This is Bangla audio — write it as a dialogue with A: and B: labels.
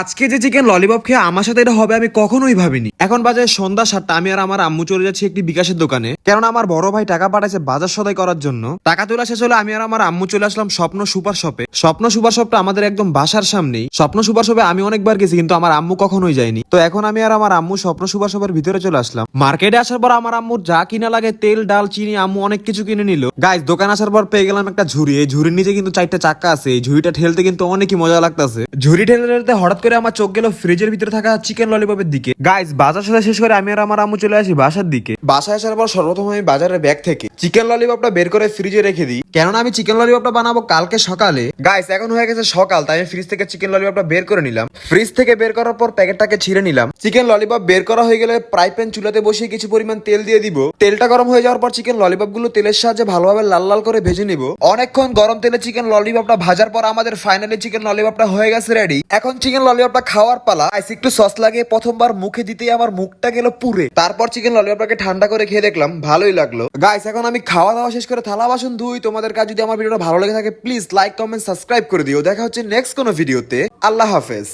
A: আজকে যে চিকেন ললিপপ খেয়ে আমার সাথে এটা হবে আমি কখনোই ভাবিনি। এখন বাজে সন্ধ্যা সাতটা, আমি আর আমার আম্মু চলে যাচ্ছি একটি বিকাশের দোকানে। কেননা আমার বড় ভাই টাকা পাঠাইছে বাজার সদাই করার জন্য। টাকা তোলা শেষ হলে আমি আর আমার আম্মু চলে আসলাম স্বপ্ন সুপার শপে। স্বপ্ন সুপার শপটা আমাদের একদম বাসার সামনেই। স্বপ্ন সুপার শপে আমি অনেকবার গেছি, কিন্তু আমার আম্মু কখনোই যায়নি। তো এখন আমি আর আমার আম্মু স্বপ্ন সুপার শপের ভিতরে চলে আসলাম। মার্কেটে আসার পর আমার আম্মুর যা কিনা লাগে, তেল, ডাল, চিনি, আম্মু অনেক কিছু কিনে নিল। গাইস দোকান আসার পর পেয়ে গেলাম একটা ঝুড়ি। এই ঝুড়ির নিচে কিন্তু চারটা চাকা আছে। এই ঝুড়িটা ঠেলতে কিন্তু অনেকই মজা লাগতেছে। ঝুড়ি ঠেলতে ঠেলতে হঠাৎ করে আমার চোখ গেল ফ্রিজের ভিতরে থাকা চিকেন ললিপপের দিকে। গাইস বাজার সাথে শেষ করে আমি আর আমার আম্মু চলে আসি বাসার দিকে। বাসায় আসার পর সর্বপ্রথম আমি বাজারের ব্যাগ থেকে চিকেন ললিপপটা বের করে ফ্রিজে রেখে দিই। কেননা আমি চিকেন ললিপপটা বানাবো কালকে সকালে। গাইস এখন হয়ে গেছে সকাল, তাই আমি ফ্রিজ থেকে চিকেন ললিপপটা বের করে নিলাম। ফ্রিজ থেকে বের করার পর প্যাকেটটাকে ছিঁড়ে নিলাম। চিকেন ললিপপ বের করা হয়ে গেলে ফ্রাই প্যান চুলাতে বসিয়ে কিছু পরিমাণ তেল দিয়ে দিব। তেলটা গরম হয়ে যাওয়ার পর চিকেন ললিপপগুলো তেলের সাহায্যে ভালোভাবে লাল লাল করে ভেজে নিব। অনেকক্ষণ গরম তেলে চিকেন ললিপপটা ভাজার পর আমাদের ফাইনালি চিকেন ললিপপটা হয়ে গেছে রেডি এখন চিকেন ললিপপটা খাওয়ার পালা। আইস একটু সস লাগে প্রথমবার মুখে দিতেই আমার মুখটা গেল পুরে তারপর চিকেন ললিপপটাকে ঠান্ডা করে খেয়ে দেখলাম, ভালোই লাগল। গাইস এখন আমি খাওয়া দাওয়া শেষ করে থালা বাসন ধুই। তোমাদের কাছে যদি আমার ভিডিওটা ভালো লেগে থাকে প্লিজ লাইক কমেন্ট সাবস্ক্রাইব করে দিও। দেখা হচ্ছে নেক্সট কোনো ভিডিওতে আল্লাহ হাফেজ।